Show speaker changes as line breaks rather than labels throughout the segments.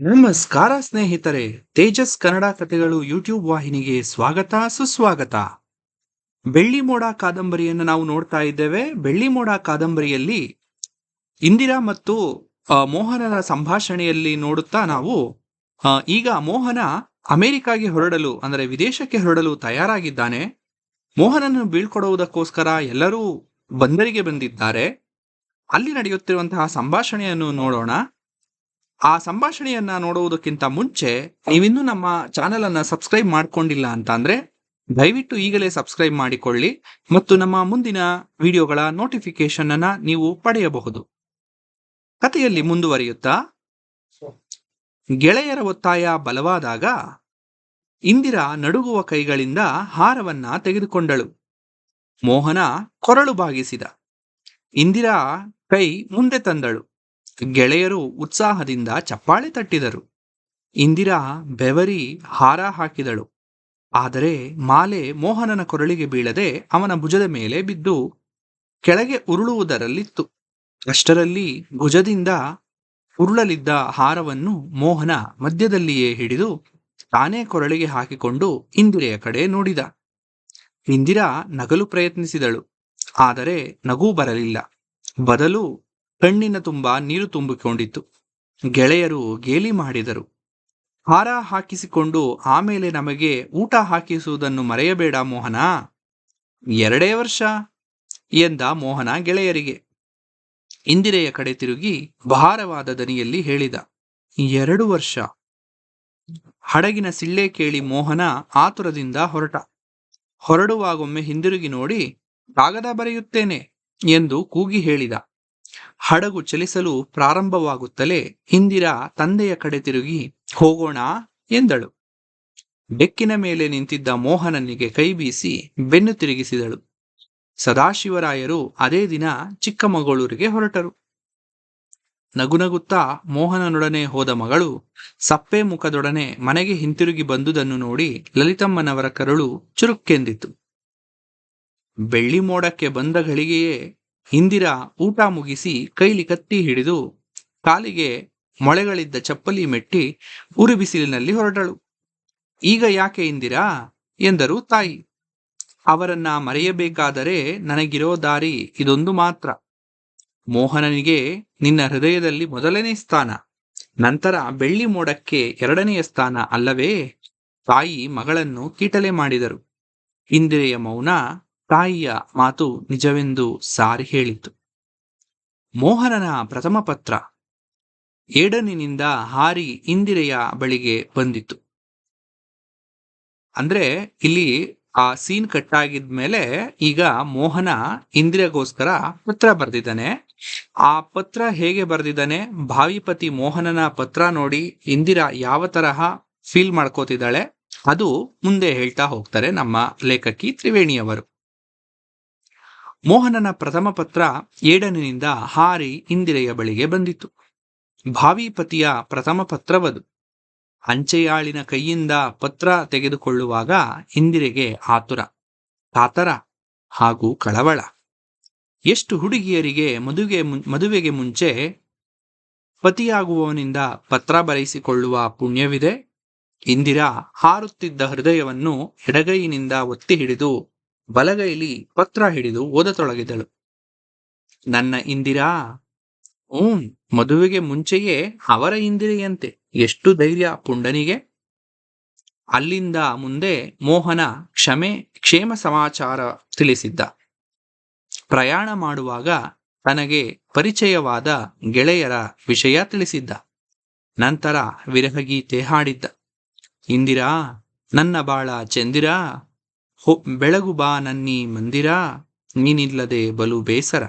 ನಮಸ್ಕಾರ ಸ್ನೇಹಿತರೆ, ತೇಜಸ್ ಕನ್ನಡ ಕಥೆಗಳು ಯೂಟ್ಯೂಬ್ ವಾಹಿನಿಗೆ ಸ್ವಾಗತ, ಸುಸ್ವಾಗತ. ಬೆಳ್ಳಿ ಮೋಡ ಕಾದಂಬರಿಯನ್ನು ನಾವು ನೋಡ್ತಾ ಇದ್ದೇವೆ. ಬೆಳ್ಳಿ ಮೋಡ ಕಾದಂಬರಿಯಲ್ಲಿ ಇಂದಿರಾ ಮತ್ತು ಮೋಹನರ ಸಂಭಾಷಣೆಯಲ್ಲಿ ನೋಡುತ್ತಾ ನಾವು ಈಗ ಮೋಹನ ಅಮೆರಿಕಾಗೆ ಹೊರಡಲು, ಅಂದರೆ ವಿದೇಶಕ್ಕೆ ಹೊರಡಲು ತಯಾರಾಗಿದ್ದಾನೆ. ಮೋಹನನ್ನು ಬೀಳ್ಕೊಡುವುದಕ್ಕೋಸ್ಕರ ಎಲ್ಲರೂ ಬಂದರಿಗೆ ಬಂದಿದ್ದಾರೆ. ಅಲ್ಲಿ ನಡೆಯುತ್ತಿರುವಂತಹ ಸಂಭಾಷಣೆಯನ್ನು ನೋಡೋಣ. ಆ ಸಂಭಾಷಣೆಯನ್ನ ನೋಡುವುದಕ್ಕಿಂತ ಮುಂಚೆ ನೀವಿನ್ನೂ ನಮ್ಮ ಚಾನೆಲ್ ಅನ್ನ ಸಬ್ಸ್ಕ್ರೈಬ್ ಮಾಡ್ಕೊಂಡಿಲ್ಲ ಅಂತ ಅಂದ್ರೆ ದಯವಿಟ್ಟು ಈಗಲೇ ಸಬ್ಸ್ಕ್ರೈಬ್ ಮಾಡಿಕೊಳ್ಳಿ ಮತ್ತು ನಮ್ಮ ಮುಂದಿನ ವಿಡಿಯೋಗಳ ನೋಟಿಫಿಕೇಶನ್ ಅನ್ನ ನೀವು ಪಡೆಯಬಹುದು. ಕಥೆಯಲ್ಲಿ ಮುಂದುವರಿಯುತ್ತಾ? ಗೆಳೆಯರ ಒತ್ತಾಯ ಬಲವಾದಾಗ ಇಂದಿರಾ ನಡುಗುವ ಕೈಗಳಿಂದ ಹಾರವನ್ನ ತೆಗೆದುಕೊಂಡಳು. ಮೋಹನ ಕೊರಳು ಬಾಗಿಸಿದ. ಇಂದಿರಾ ಕೈ ಮುಂದೆ ತಂದಳು. ಗೆಳೆಯರು ಉತ್ಸಾಹದಿಂದ ಚಪ್ಪಾಳೆ ತಟ್ಟಿದರು. ಇಂದಿರಾ ಬೆವರಿ ಹಾರ ಹಾಕಿದಳು. ಆದರೆ ಮಾಲೆ ಮೋಹನನ ಕೊರಳಿಗೆ ಬೀಳದೆ ಅವನ ಭುಜದ ಮೇಲೆ ಬಿದ್ದು ಕೆಳಗೆ ಉರುಳುವುದರಲ್ಲಿತ್ತು. ಅಷ್ಟರಲ್ಲಿ ಭುಜದಿಂದ ಉರುಳಲಿದ್ದ ಹಾರವನ್ನು ಮೋಹನ ಮಧ್ಯದಲ್ಲಿಯೇ ಹಿಡಿದು ತಾನೇ ಕೊರಳಿಗೆ ಹಾಕಿಕೊಂಡು ಇಂದಿರೆಯ ಕಡೆ ನೋಡಿದ. ಇಂದಿರಾ ನಗಲು ಪ್ರಯತ್ನಿಸಿದಳು. ಆದರೆ ನಗು ಬರಲಿಲ್ಲ. ಬದಲು ಕಣ್ಣಿನ ತುಂಬ ನೀರು ತುಂಬಿಕೊಂಡಿತ್ತು. ಗೆಳೆಯರು ಗೇಲಿ ಮಾಡಿದರು. ಹಾರ ಹಾಕಿಸಿಕೊಂಡು ಆಮೇಲೆ ನಮಗೆ ಊಟ ಹಾಕಿಸುವುದನ್ನು ಮರೆಯಬೇಡ ಮೋಹನ. ಎರಡೇ ವರ್ಷ, ಎಂದ ಮೋಹನ ಗೆಳೆಯರಿಗೆ. ಇಂದಿರೆಯ ಕಡೆ ತಿರುಗಿ ಭಾರವಾದ ದನಿಯಲ್ಲಿ ಹೇಳಿದ, ಎರಡು ವರ್ಷ. ಹಡಗಿನ ಸಿಳ್ಳೆ ಕೇಳಿ ಮೋಹನ ಆತುರದಿಂದ ಹೊರಟ. ಹೊರಡುವಾಗೊಮ್ಮೆ ಹಿಂದಿರುಗಿ ನೋಡಿ, ಕಾಗದ ಬರೆಯುತ್ತೇನೆ ಎಂದು ಕೂಗಿ ಹೇಳಿದ. ಹಡಗು ಚಲಿಸಲು ಪ್ರಾರಂಭವಾಗುತ್ತಲೇ ಇಂದಿರಾ ತಂದೆಯ ಕಡೆ ತಿರುಗಿ, ಹೋಗೋಣ ಎಂದಳು. ಬೆಕ್ಕಿನ ಮೇಲೆ ನಿಂತಿದ್ದ ಮೋಹನನಿಗೆ ಕೈ ಬೀಸಿ ಬೆನ್ನು ತಿರುಗಿಸಿದಳು. ಸದಾಶಿವರಾಯರು ಅದೇ ದಿನ ಚಿಕ್ಕಮಗಳೂರಿಗೆ ಹೊರಟರು. ನಗುನಗುತ್ತಾ ಮೋಹನನೊಡನೆ ಹೋದ ಮಗಳು ಸಪ್ಪೆ ಮುಖದೊಡನೆ ಮನೆಗೆ ಹಿಂತಿರುಗಿ ಬಂದುದನ್ನು ನೋಡಿ ಲಲಿತಮ್ಮನವರ ಕರುಳು ಚುರುಕ್ಕೆಂದಿತು ಬೆಳ್ಳಿ ಮೋಡಕ್ಕೆ ಬಂದ ಘಳಿಗೆಯೇ ಇಂದಿರಾ ಊಟ ಮುಗಿಸಿ ಕೈಲಿ ಕತ್ತಿ ಹಿಡಿದು ಕಾಲಿಗೆ ಮೊಳೆಗಳಿದ್ದ ಚಪ್ಪಲಿ ಮೆಟ್ಟಿ ಉರಿ ಬಿಸಿಲಿನಲ್ಲಿ ಹೊರಟಳು. ಈಗ ಯಾಕೆ ಇಂದಿರಾ? ಎಂದರು ತಾಯಿ. ಅವರನ್ನ ಮರೆಯಬೇಕಾದರೆ ನನಗಿರೋ ದಾರಿ ಇದೊಂದು ಮಾತ್ರ. ಮೋಹನನಿಗೆ ನಿನ್ನ ಹೃದಯದಲ್ಲಿ ಮೊದಲನೇ ಸ್ಥಾನ, ನಂತರ ಬೆಳ್ಳಿ ಮೋಡಕ್ಕೆ ಎರಡನೆಯ ಸ್ಥಾನ ಅಲ್ಲವೇ? ತಾಯಿ ಮಗಳನ್ನು ಕೀಟಲೆ ಮಾಡಿದರು. ಇಂದಿರೆಯ ಮೌನ ತಾಯಿಯ ಮಾತು ನಿಜವೆಂದು ಸಾರಿ ಹೇಳಿತು ಮೋಹನನ ಪ್ರಥಮ ಪತ್ರ ಏಡನಿನಿಂದ ಹಾರಿ ಇಂದಿರೆಯ ಬಳಿಗೆ ಬಂದಿತು ಅಂದ್ರೆ ಇಲ್ಲಿ ಆ ಸೀನ್ ಕಟ್ ಆಗಿದ್ಮೇಲೆ ಈಗ ಮೋಹನ ಇಂದಿರೆಗೋಸ್ಕರ ಪತ್ರ ಬರೆದಿದ್ದಾನೆ. ಆ ಪತ್ರ ಹೇಗೆ ಬರೆದಿದ್ದಾನೆ? ಭಾವಿಪತಿ ಮೋಹನನ ಪತ್ರ ನೋಡಿ ಇಂದಿರಾ ಯಾವ ತರಹ ಫೀಲ್ ಮಾಡ್ಕೋತಿದ್ದಾಳೆ? ಅದು ಮುಂದೆ ಹೇಳ್ತಾ ಹೋಗ್ತಾರೆ ನಮ್ಮ ಲೇಖಕಿ ತ್ರಿವೇಣಿಯವರು. ಮೋಹನನ ಪ್ರಥಮ ಪತ್ರ ಏಡನಿನಿಂದ ಹಾರಿ ಇಂದಿರೆಯ ಬಳಿಗೆ ಬಂದಿತು. ಭಾವಿಪತಿಯ ಪ್ರಥಮ ಪತ್ರವದು. ಅಂಚೆಯಾಳಿನ ಕೈಯಿಂದ ಪತ್ರ ತೆಗೆದುಕೊಳ್ಳುವಾಗ ಇಂದಿರೆಗೆ ಆತುರ, ಕಾತರ ಹಾಗೂ ಕಳವಳ. ಎಷ್ಟು ಹುಡುಗಿಯರಿಗೆ ಮದುವೆ ಮದುವೆಗೆ ಮುಂಚೆ ಪತಿಯಾಗುವವನಿಂದ ಪತ್ರ ಬರೆಯಿಸಿಕೊಳ್ಳುವ ಪುಣ್ಯವಿದೆ. ಇಂದಿರಾ ಹಾರುತ್ತಿದ್ದ ಹೃದಯವನ್ನು ಎಡಗೈನಿಂದ ಒತ್ತಿ ಹಿಡಿದು ಬಲಗೈಲಿ ಪತ್ರ ಹಿಡಿದು ಓದತೊಡಗಿದಳು ನನ್ನ ಇಂದಿರಾ, ಹ್ಮ್, ಮದುವೆಗೆ ಮುಂಚೆಯೇ ಅವರ ಇಂದಿರೆಯಂತೆ ಎಷ್ಟು ಧೈರ್ಯ ಪುಂಡನಿಗೆ. ಅಲ್ಲಿಂದ ಮುಂದೆ ಮೋಹನ ಕ್ಷಮೆ, ಕ್ಷೇಮ ಸಮಾಚಾರ ತಿಳಿಸಿದ್ದ. ಪ್ರಯಾಣ ಮಾಡುವಾಗ ತನಗೆ ಪರಿಚಯವಾದ ಗೆಳೆಯರ ವಿಷಯ ತಿಳಿಸಿದ್ದ. ನಂತರ ವಿರಹಗೀತೆ ಹಾಡಿದ್ದ. ಇಂದಿರಾ, ನನ್ನ ಬಾಳ ಚಂದಿರಾ ಬೆಳಗು ಬಾ ನನ್ನಿ ಮಂದಿರ, ನೀನಿಲ್ಲದೆ ಬಲು ಬೇಸರ.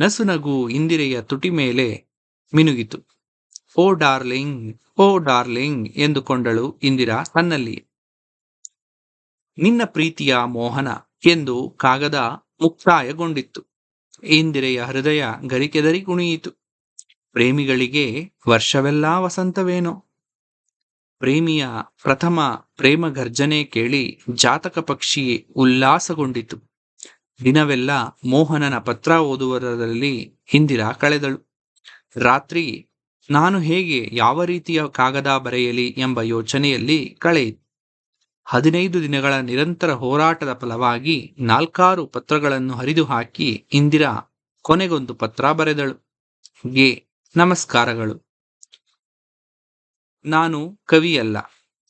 ನಸುನಗು ಇಂದಿರೆಯ ತುಟಿ ಮೇಲೆ ಮಿನುಗಿತು. ಓ ಡಾರ್ಲಿಂಗ್ ಓ ಡಾರ್ಲಿಂಗ್ ಎಂದುಕೊಂಡಳು ಇಂದಿರಾ ತನ್ನಲ್ಲಿ ನಿನ್ನ ಪ್ರೀತಿಯ ಮೋಹನ ಎಂದು ಕಾಗದ ಮುಕ್ತಾಯಗೊಂಡಿತ್ತು. ಇಂದಿರೆಯ ಹೃದಯ ಗರಿಕೆದರಿ ಕುಣಿಯಿತು. ಪ್ರೇಮಿಗಳಿಗೆ ವರ್ಷವೆಲ್ಲಾ ವಸಂತವೇನೋ. ಪ್ರೇಮಿಯ ಪ್ರಥಮ ಪ್ರೇಮ ಗರ್ಜನೆ ಕೇಳಿ ಜಾತಕ ಪಕ್ಷಿ ಉಲ್ಲಾಸಗೊಂಡಿತು. ದಿನವೆಲ್ಲ ಮೋಹನನ ಪತ್ರ ಓದುವುದರಲ್ಲಿ ಹಿಂದಿರ ಕಳೆದಳು. ರಾತ್ರಿ, ನಾನು ಹೇಗೆ ಯಾವ ರೀತಿಯ ಕಾಗದ ಬರೆಯಲಿ ಎಂಬ ಯೋಚನೆಯಲ್ಲಿ ಕಳೆಯಿತು. ಹದಿನೈದು ದಿನಗಳ ನಿರಂತರ ಹೋರಾಟದ ಫಲವಾಗಿ ನಾಲ್ಕಾರು ಪತ್ರಗಳನ್ನು ಹರಿದು ಹಾಕಿ ಇಂದಿರಾ ಕೊನೆಗೊಂದು ಪತ್ರ ಬರೆದಳು. ಗೆ ನಮಸ್ಕಾರಗಳು. ನಾನು ಕವಿಯಲ್ಲ.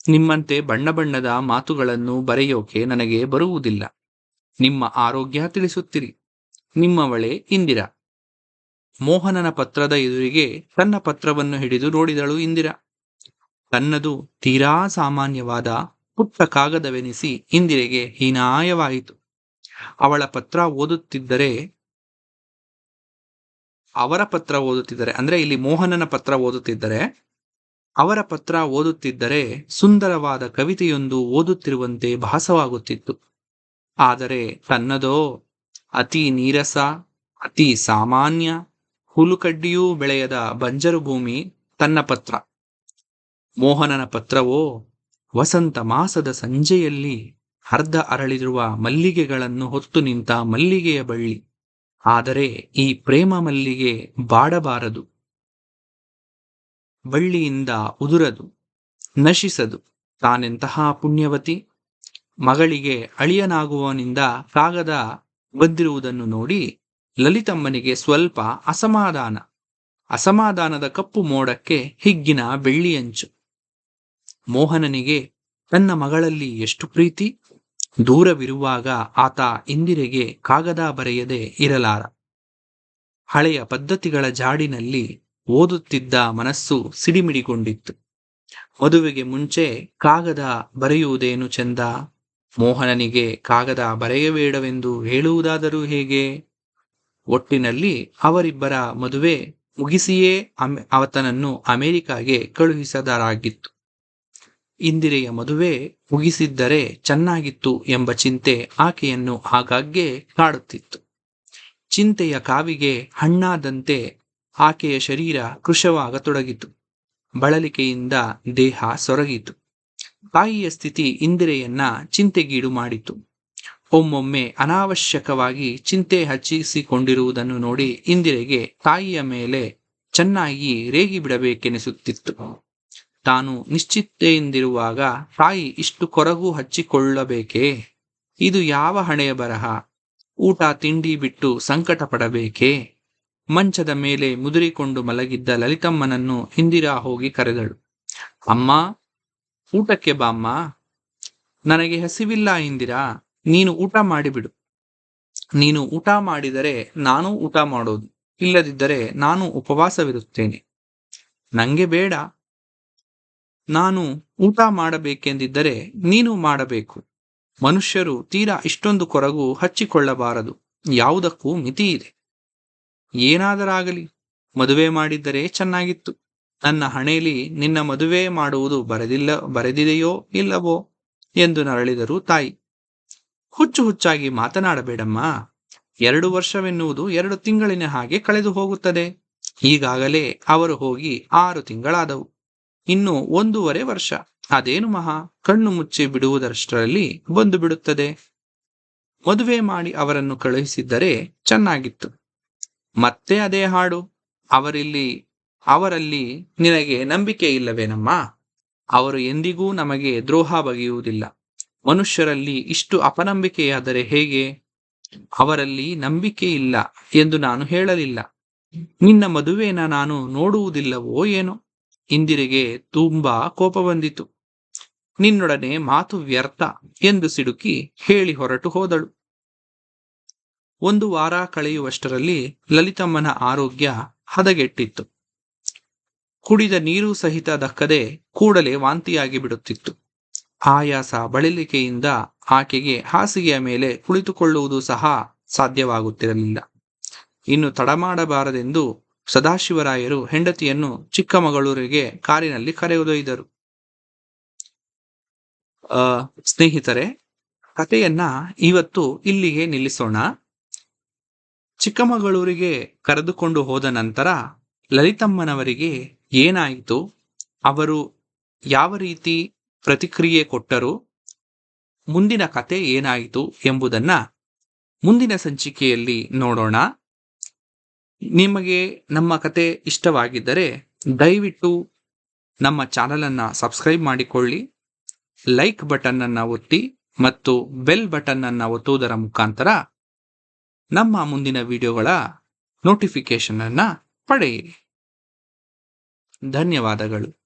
ನಿಮ್ಮಂತೆ ಬಣ್ಣ ಬಣ್ಣದ ಮಾತುಗಳನ್ನು ಬರೆಯೋಕೆ ನನಗೆ ಬರುವುದಿಲ್ಲ. ನಿಮ್ಮ ಆರೋಗ್ಯ ತಿಳಿಸುತ್ತಿರಿ. ನಿಮ್ಮವಳೆ ಇಂದಿರಾ. ಮೋಹನನ ಪತ್ರದ ಎದುರಿಗೆ ತನ್ನ ಪತ್ರವನ್ನು ಹಿಡಿದು ನೋಡಿದಳು ಇಂದಿರಾ. ತನ್ನದು ತೀರಾ ಸಾಮಾನ್ಯವಾದ ಪುಟ್ಟ ಕಾಗದವೆನಿಸಿ ಇಂದಿರೆಗೆ ಹೀನಾಯವಾಯಿತು. ಅವಳ ಪತ್ರ ಓದುತ್ತಿದ್ದರೆ, ಅವರ ಪತ್ರ ಓದುತ್ತಿದ್ದರೆ, ಅಂದ್ರೆ ಇಲ್ಲಿ ಮೋಹನನ ಪತ್ರ ಓದುತ್ತಿದ್ದರೆ ಅವರ ಪತ್ರ ಓದುತ್ತಿದ್ದರೆ ಸುಂದರವಾದ ಕವಿತೆಯೊಂದು ಓದುತ್ತಿರುವಂತೆ ಭಾಸವಾಗುತ್ತಿತ್ತು. ಆದರೆ ತನ್ನದೋ ಅತಿ ನೀರಸ, ಅತಿ ಸಾಮಾನ್ಯ, ಹುಲುಕಡ್ಡಿಯೂ ಬೆಳೆಯದ ಬಂಜರು ಭೂಮಿ ತನ್ನ ಪತ್ರ. ಮೋಹನನ ಪತ್ರವೋ ವಸಂತ ಮಾಸದ ಸಂಜೆಯಲ್ಲಿ ಅರ್ಧ ಅರಳಿರುವ ಮಲ್ಲಿಗೆಗಳನ್ನು ಹೊತ್ತು ನಿಂತ ಮಲ್ಲಿಗೆಯ ಬಳ್ಳಿ. ಆದರೆ ಈ ಪ್ರೇಮ ಮಲ್ಲಿಗೆ ಬಾಡಬಾರದು. ಬಳ್ಳಿಯಿಂದ ಉದುರದು, ನಶಿಸದು. ತಾನೆಂತಹ ಪುಣ್ಯವತಿ? ಮಗಳಿಗೆ ಅಳಿಯನಾಗುವವನಿಂದ ಕಾಗದ ಬಂದಿರುವುದನ್ನು ನೋಡಿ ಲಲಿತಮ್ಮನಿಗೆ ಸ್ವಲ್ಪ ಅಸಮಾಧಾನ. ಅಸಮಾಧಾನದ ಕಪ್ಪು ಮೋಡಕ್ಕೆ ಹಿಗ್ಗಿನ ಬೆಳ್ಳಿಯಂಚು. ಮೋಹನನಿಗೆ ತನ್ನ ಮಗಳಲ್ಲಿ ಎಷ್ಟು ಪ್ರೀತಿ? ದೂರವಿರುವಾಗ ಆತ ಇಂದಿರೆಗೆ ಕಾಗದ ಬರೆಯದೆ ಇರಲಾರ. ಹಳೆಯ ಪದ್ಧತಿಗಳ ಜಾಡಿನಲ್ಲಿ ಓದುತ್ತಿದ್ದ ಮನಸ್ಸು ಸಿಡಿಮಿಡಿಗೊಂಡಿತ್ತು. ಮದುವೆಗೆ ಮುಂಚೆ ಕಾಗದ ಬರೆಯುವುದೇನು ಚೆಂದ? ಮೋಹನನಿಗೆ ಕಾಗದ ಬರೆಯಬೇಡವೆಂದು ಹೇಳುವುದಾದರೂ ಹೇಗೆ? ಒಟ್ಟಿನಲ್ಲಿ ಅವರಿಬ್ಬರ ಮದುವೆ ಮುಗಿಸಿಯೇ ಅವತನನ್ನು ಅಮೆರಿಕಾಗೆ ಕಳುಹಿಸದರಾಗಿತ್ತು ಇಂದಿರೆಯ ಮದುವೆ ಮುಗಿಸಿದ್ದರೆ ಚೆನ್ನಾಗಿತ್ತು ಎಂಬ ಚಿಂತೆ ಆಕೆಯನ್ನು ಆಗಾಗ್ಗೆ ಕಾಡುತ್ತಿತ್ತು. ಚಿಂತೆಯ ಕಾವಿಗೆ ಹಣ್ಣಾದಂತೆ ಆಕೆಯ ಶರೀರ ಕೃಶವಾಗತೊಡಗಿತು. ಬಳಲಿಕೆಯಿಂದ ದೇಹ ಸೊರಗಿತು. ತಾಯಿಯ ಸ್ಥಿತಿ ಇಂದಿರೆಯನ್ನ ಚಿಂತೆಗೀಡು ಮಾಡಿತು. ಒಮ್ಮೊಮ್ಮೆ ಅನಾವಶ್ಯಕವಾಗಿ ಚಿಂತೆ ಹಚ್ಚಿಸಿಕೊಂಡಿರುವುದನ್ನು ನೋಡಿ ಇಂದಿರೆಗೆ ತಾಯಿಯ ಮೇಲೆ ಚೆನ್ನಾಗಿ ರೇಗಿ ಬಿಡಬೇಕೆನಿಸುತ್ತಿತ್ತು ತಾನು ನಿಶ್ಚಿತೆಯಿಂದಿರುವಾಗ ತಾಯಿ, ಇಷ್ಟು ಕೊರಗು ಹಚ್ಚಿಕೊಳ್ಳಬೇಕೇ? ಇದು ಯಾವ ಹಣೆಯ ಬರಹ? ಊಟ, ತಿಂಡಿ ಬಿಟ್ಟು ಸಂಕಟ ಪಡಬೇಕೇ ಮಂಚದ ಮೇಲೆ ಮುದುರಿಕೊಂಡು ಮಲಗಿದ್ದ ಲಲಿತಮ್ಮನನ್ನು ಇಂದಿರಾ ಹೋಗಿ ಕರೆದಳು. ಅಮ್ಮ, ಊಟಕ್ಕೆ ಬಾಮ್ಮ ನನಗೆ ಹಸಿವಿಲ್ಲ ಇಂದಿರಾ, ನೀನು ಊಟ ಮಾಡಿಬಿಡು. ನೀನು ಊಟ ಮಾಡಿದರೆ ನಾನು ಊಟ ಮಾಡೋದು, ಇಲ್ಲದಿದ್ದರೆ ನಾನು ಉಪವಾಸವಿರುತ್ತೇನೆ. ನಂಗೆ ಬೇಡ. ನಾನು ಊಟ ಮಾಡಬೇಕೆಂದಿದ್ದರೆ ನೀನು ಮಾಡಬೇಕು. ಮನುಷ್ಯರು ತೀರಾ ಇಷ್ಟೊಂದು ಕೊರಗು ಹಚ್ಚಿಕೊಳ್ಳಬಾರದು. ಯಾವುದಕ್ಕೂ ಮಿತಿ ಇದೆ ಏನಾದರಾಗಲಿ, ಮದುವೆ ಮಾಡಿದ್ದರೆ ಚೆನ್ನಾಗಿತ್ತು. ನನ್ನ ಹಣೆಯಲ್ಲಿ ನಿನ್ನ ಮದುವೆ ಮಾಡುವುದು ಬರೆದಿಲ್ಲ, ಬರೆದಿದೆಯೋ ಇಲ್ಲವೋ ಎಂದು ನರಳಿದರು ತಾಯಿ. ಹುಚ್ಚು ಹುಚ್ಚಾಗಿ ಮಾತನಾಡಬೇಡಮ್ಮ. ಎರಡು ವರ್ಷವೆನ್ನುವುದು ಎರಡು ತಿಂಗಳಿನ ಹಾಗೆ ಕಳೆದು ಹೋಗುತ್ತದೆ. ಈಗಾಗಲೇ ಅವರು ಹೋಗಿ ಆರು ತಿಂಗಳಾದವು. ಇನ್ನು ಒಂದೂವರೆ ವರ್ಷ. ಅದೇನು ಮಹಾ? ಕಣ್ಣು ಮುಚ್ಚಿ ಬಿಡುವುದರಷ್ಟರಲ್ಲಿ ಬಂದು ಬಿಡುತ್ತದೆ ಮದುವೆ ಮಾಡಿ ಅವರನ್ನು ಕಳುಹಿಸಿದ್ದರೆ ಚೆನ್ನಾಗಿತ್ತು. ಮತ್ತೆ ಅದೇ ಹಾಡು? ಅವರಿಲ್ಲಿ, ಅವರಲ್ಲಿ ನಿನಗೆ ನಂಬಿಕೆ ಇಲ್ಲವೇನಮ್ಮ? ಅವರು ಎಂದಿಗೂ ನಮಗೆ ದ್ರೋಹ ಬಗೆಯುವುದಿಲ್ಲ. ಮನುಷ್ಯರಲ್ಲಿ ಇಷ್ಟು ಅಪನಂಬಿಕೆಯಾದರೆ ಹೇಗೆ? ಅವರಲ್ಲಿ ನಂಬಿಕೆ ಇಲ್ಲ ಎಂದು ನಾನು ಹೇಳಲಿಲ್ಲ. ನಿನ್ನ ಮದುವೆನ ನಾನು ನೋಡುವುದಿಲ್ಲವೋ ಏನೋ? ಇಂದಿರಿಗೆ ತುಂಬಾ ಕೋಪ ಬಂದಿತು. ನಿನ್ನೊಡನೆ ಮಾತು ವ್ಯರ್ಥ ಎಂದು ಸಿಡುಕಿ ಹೇಳಿ ಹೊರಟು ಹೋದಳು. ಒಂದು ವಾರ ಕಳೆಯುವಷ್ಟರಲ್ಲಿ ಲಲಿತಮ್ಮನ ಆರೋಗ್ಯ ಹದಗೆಟ್ಟಿತ್ತು. ಕುಡಿದ ನೀರು ಸಹಿತ ದಕ್ಕದೆ ಕೂಡಲೇ ವಾಂತಿಯಾಗಿ ಬಿಡುತ್ತಿತ್ತು. ಆಯಾಸ ಬಳಲಿಕೆಯಿಂದ ಆಕೆಗೆ ಹಾಸಿಗೆಯ ಮೇಲೆ ಕುಳಿತುಕೊಳ್ಳುವುದು ಸಹ ಸಾಧ್ಯವಾಗುತ್ತಿರಲಿಲ್ಲ. ಇನ್ನು ತಡಮಾಡಬಾರದೆಂದು ಸದಾಶಿವರಾಯರು ಹೆಂಡತಿಯನ್ನು ಚಿಕ್ಕಮಗಳೂರಿಗೆ ಕಾರಿನಲ್ಲಿ ಕರೆದೊಯ್ದರು. ಸ್ನೇಹಿತರೆ, ಕಥೆಯನ್ನ ಇವತ್ತು ಇಲ್ಲಿಗೆ ನಿಲ್ಲಿಸೋಣ. ಚಿಕ್ಕಮಗಳೂರಿಗೆ ಕರೆದುಕೊಂಡು ಹೋದ ನಂತರ ಲಲಿತಮ್ಮನವರಿಗೆ ಏನಾಯಿತು? ಅವರು ಯಾವ ರೀತಿ ಪ್ರತಿಕ್ರಿಯೆ ಕೊಟ್ಟರು? ಮುಂದಿನ ಕತೆ ಏನಾಯಿತು ಎಂಬುದನ್ನ ಮುಂದಿನ ಸಂಚಿಕೆಯಲ್ಲಿ ನೋಡೋಣ. ನಿಮಗೆ ನಮ್ಮ ಕತೆ ಇಷ್ಟವಾಗಿದ್ದರೆ ದಯವಿಟ್ಟು ನಮ್ಮ ಚಾನಲನ್ನು ಸಬ್ಸ್ಕ್ರೈಬ್ ಮಾಡಿಕೊಳ್ಳಿ. ಲೈಕ್ ಬಟನ್ ಅನ್ನು ಒತ್ತಿ ಮತ್ತು ಬೆಲ್ ಬಟನ್ ಅನ್ನು ಒತ್ತುವುದರ ಮುಖಾಂತರ ನಮ್ಮ ಮುಂದಿನ ವಿಡಿಯೋಗಳ ನೋಟಿಫಿಕೇಶನ್ ಅನ್ನ ಪಡೆಯಿರಿ. ಧನ್ಯವಾದಗಳು.